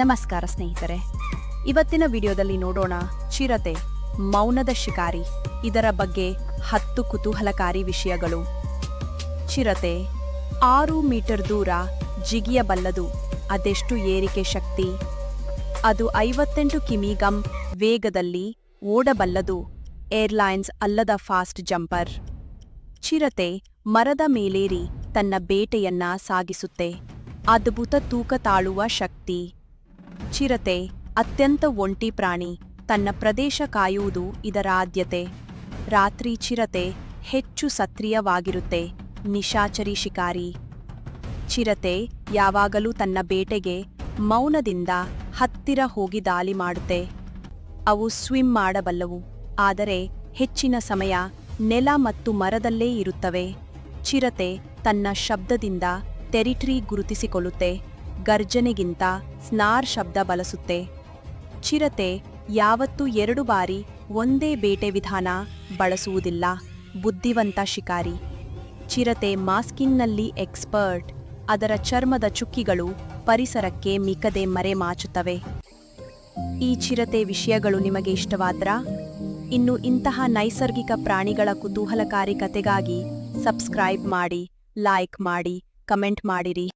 ನಮಸ್ಕಾರ ಸ್ನೇಹಿತರೆ. ಇವತ್ತಿನ ವಿಡಿಯೋದಲ್ಲಿ ನೋಡೋಣ ಚಿರತೆ, ಮೌನದ ಶಿಕಾರಿ, ಇದರ ಬಗ್ಗೆ ಹತ್ತು ಕುತೂಹಲಕಾರಿ ವಿಷಯಗಳು. ಚಿರತೆ, ಆರು ಮೀಟರ್ ದೂರ ಜಿಗಿಯಬಲ್ಲದು, ಅದೆಷ್ಟು ಏರಿಕೆ ಶಕ್ತಿ? ಅದು ಐವತ್ತೆಂಟು ಕಿಮಿಗಂ ವೇಗದಲ್ಲಿ ಓಡಬಲ್ಲದು, ಏರ್ಲೈನ್ಸ್ ಅಲ್ಲದ ಫಾಸ್ಟ್ ಜಂಪರ್. ಚಿರತೆ, ಮರದ ಮೇಲೇರಿ ತನ್ನ ಬೇಟೆಯನ್ನ ಸಾಗಿಸುತ್ತೆ, ಅದ್ಭುತ ತೂಕ ತಾಳುವ ಶಕ್ತಿ. ಚಿರತೆ, ಅತ್ಯಂತ ಒಂಟಿ ಪ್ರಾಣಿ, ತನ್ನ ಪ್ರದೇಶ ಕಾಯುವುದು ಇದರ ಆದ್ಯತೆ. ರಾತ್ರಿ ಚಿರತೆ ಹೆಚ್ಚು ಸತ್ರಿಯವಾಗಿರುತ್ತೆ, ನಿಶಾಚರಿ ಶಿಕಾರಿ. ಚಿರತೆ ಯಾವಾಗಲೂ ತನ್ನ ಬೇಟೆಗೆ, ಮೌನದಿಂದ ಹತ್ತಿರ ಹೋಗಿ ದಾಳಿ ಮಾಡುತ್ತೆ. ಅವು ಸ್ವಿಮ್ ಮಾಡಬಲ್ಲವು, ಆದರೆ ಹೆಚ್ಚಿನ ಸಮಯ ನೆಲ ಮತ್ತು ಮರದಲ್ಲೇ ಇರುತ್ತವೆ. ಚಿರತೆ ತನ್ನ ಶಬ್ದದಿಂದ ಟೆರಿಟರಿ ಗುರುತಿಸಿಕೊಳ್ಳುತ್ತೆ. ಗರ್ಜನೆಗಿಂತ ಸ್ನಾರ್ ಶಬ್ದ ಬಳಸುತ್ತೆ ಚಿರತೆ ಯಾವತ್ತೂ ಎರಡು ಬಾರಿ ಒಂದೇ ಬೇಟೆ ವಿಧಾನ ಬಳಸುವುದಿಲ್ಲ, ಬುದ್ಧಿವಂತ ಶಿಕಾರಿ. ಚಿರತೆ ಮಾಸ್ಕಿಂಗ್ನಲ್ಲಿ ಎಕ್ಸ್ಪರ್ಟ್, ಅದರ ಚರ್ಮದ ಚುಕ್ಕಿಗಳು ಪರಿಸರಕ್ಕೆ ಮಿಕ್ಕದೆ ಮರೆಮಾಚುತ್ತವೆ ಈ ಚಿರತೆ ವಿಷಯಗಳು ನಿಮಗೆ ಇಷ್ಟವಾದ್ರಾ? ಇನ್ನು ಇಂತಹ ನೈಸರ್ಗಿಕ ಪ್ರಾಣಿಗಳ ಕುತೂಹಲಕಾರಿ ಕತೆಗಾಗಿ ಸಬ್ಸ್ಕ್ರೈಬ್ ಮಾಡಿ, ಲೈಕ್ ಮಾಡಿ, ಕಮೆಂಟ್ ಮಾಡಿರಿ.